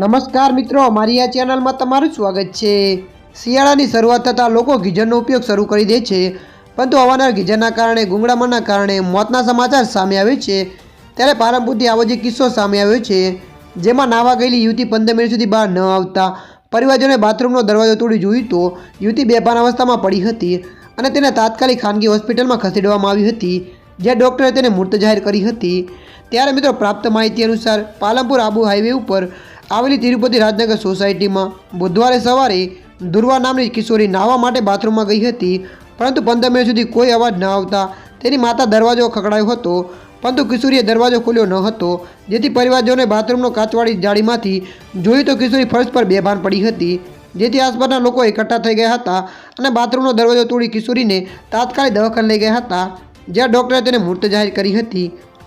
નમસ્કાર મિત્રો, મારી આ ચેનલમાં તમારું સ્વાગત છે. શિયાળાની શરૂઆત થતાં લોકો ગીઝરનો ઉપયોગ શરૂ કરી દે છે. પરંતુ અવારનવાર ગીઝરના કારણે, ગુંગળામણના કારણે મોતના સમાચાર સામે આવે છે. ત્યારે પાલનપુરથી આવો જે કિસ્સો સામે આવ્યો છે. જેમાં નાવા ગયેલી યુવતી પંદર મિનિટ સુધી બહાર ન આવતા પરિવારજોને બાથરૂમનો દરવાજો તોડી જોયું તો યુવતી બેભાન અવસ્થામાં પડી હતી અને તેને તાત્કાલિક ખાનગી હોસ્પિટલમાં ખસેડવામાં આવી હતી, જ્યાં ડૉક્ટરે તેને મૃત જાહેર કરી હતી. ત્યારે મિત્રો પ્રાપ્ત માહિતી અનુસાર પાલનપુર આબુ હાઈવે ઉપર આવેલી તિરુપતિ રાજનગર સોસાયટીમાં બુધવારે સવારે દુર્વા નામની કિશોરી નાહવા માટે બાથરૂમમાં ગઈ હતી. પરંતુ પંદર મિનિટ સુધી કોઈ અવાજ ન આવતા તેની માતા દરવાજો ખખડાયો હતો. પરંતુ કિશોરીએ દરવાજો ખોલ્યો ન હતો. જેથી પરિવારજનોએ બાથરૂમનો કાચવાળી જાળીમાંથી જોયું તો કિશોરી ફર્શ પર બેભાન પડી હતી. જેથી આસપાસના લોકો એકઠા થઈ ગયા હતા અને બાથરૂમનો દરવાજો તોડી કિશોરીને તાત્કાલિક દવાખાને લઈ ગયા હતા, જ્યાં ડૉક્ટરે તેને મૃત જાહેર કરી હતી.